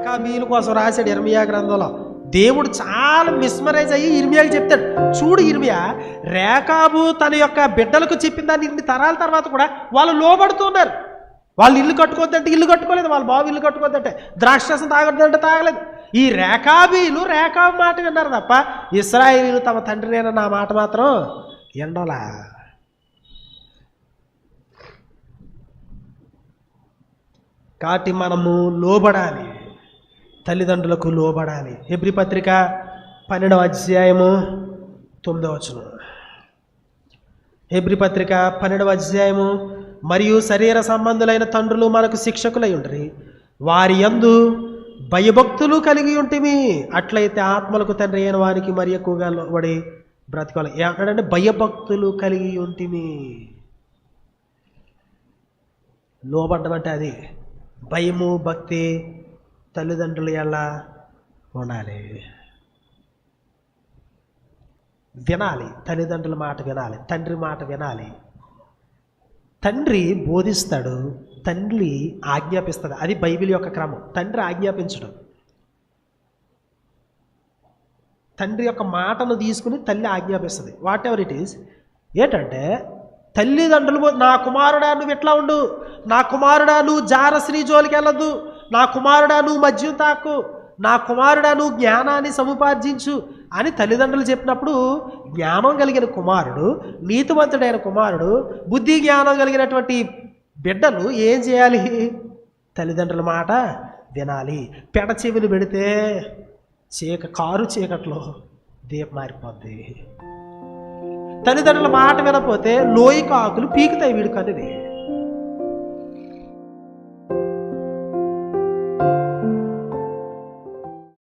రకాబీల కోసం రాశాడు ఇర్మియా గ్రంథంలో. దేవుడు చాలా మిస్మరైజ్ అయ్యి ఇర్మియాకి చెప్తాడు. చూడు ఇర్మియా రేఖాబు తన యొక్క బిడ్డలకు చెప్పిన దాన్ని ఇన్ని తరాల తర్వాత కూడా వాళ్ళు లోబడుతున్నారు వాళ్ళు ఇల్లు కట్టుకోవద్దంటే ఇల్లు కట్టుకోలేదు వాళ్ళ బాబు ఇల్లు కట్టుకోవద్దంటే ద్రాక్షరసం తాగొద్దంటే తాగలేదు. ఈ రేఖాబీలు రేఖాబు మాట విన్నారు తప్ప ఇస్రాయిలు తమ తండ్రినైనా నా మాట మాత్రం ఎండోలా కాబట్టి మనము లోబడాలి. తల్లిదండ్రులకు లోబడాలి. హెబ్రి పత్రిక పన్నెండవ అధ్యాయము తొమ్మిదవ వచనం. హెబ్రి పత్రిక పన్నెండవ అధ్యాయము మరియు శరీర సంబంధులైన తండ్రులు మనకు శిక్షకులై ఉండరు. వారి యందు భయభక్తులు కలిగి ఉంటిమి. అట్లయితే ఆత్మలకు తండ్రి అయిన వారికి మరి ఎక్కువగా లోబడి బ్రతకాలి. ఎక్కడంటే భయభక్తులు కలిగి ఉంటిమి. లోబడ్డం అంటే అది భయము భక్తి తల్లిదండ్రులు ఎలా ఉండాలి? వినాలి. తల్లిదండ్రుల మాట వినాలి. తండ్రి మాట వినాలి. తండ్రి బోధిస్తాడు. తండ్రి ఆజ్ఞాపిస్తాడు. అది బైబిల్ యొక్క క్రమం. తండ్రి ఆజ్ఞాపించడం. తండ్రి యొక్క మాటను తీసుకుని తల్లి ఆజ్ఞాపిస్తుంది. వాట్ ఎవర్ ఇట్ ఈస్ ఏంటంటే తల్లిదండ్రులు నా కుమారుడా నువ్వు ఎట్లా ఉండు. నా కుమారుడా నువ్వు జారశ్రీ జోలికి వెళ్ళదు నా కుమారుడా నువ్వు మద్యం తాకు నా కుమారుడా నువ్వు జ్ఞానాన్ని సముపార్జించు అని తల్లిదండ్రులు చెప్పినప్పుడు జ్ఞానం కలిగిన కుమారుడు నీతివంతుడైన కుమారుడు బుద్ధి జ్ఞానం కలిగినటువంటి బిడ్డలు ఏం చేయాలి? తల్లిదండ్రుల మాట వినాలి. పెడ చెవిలు పెడితే చీక కారు చీకట్లో దీపం మారిపోద్ది తల్లిదండ్రుల మాట వినపోతే లోయి కాకులు పీకుతాయి వీడికి అనేది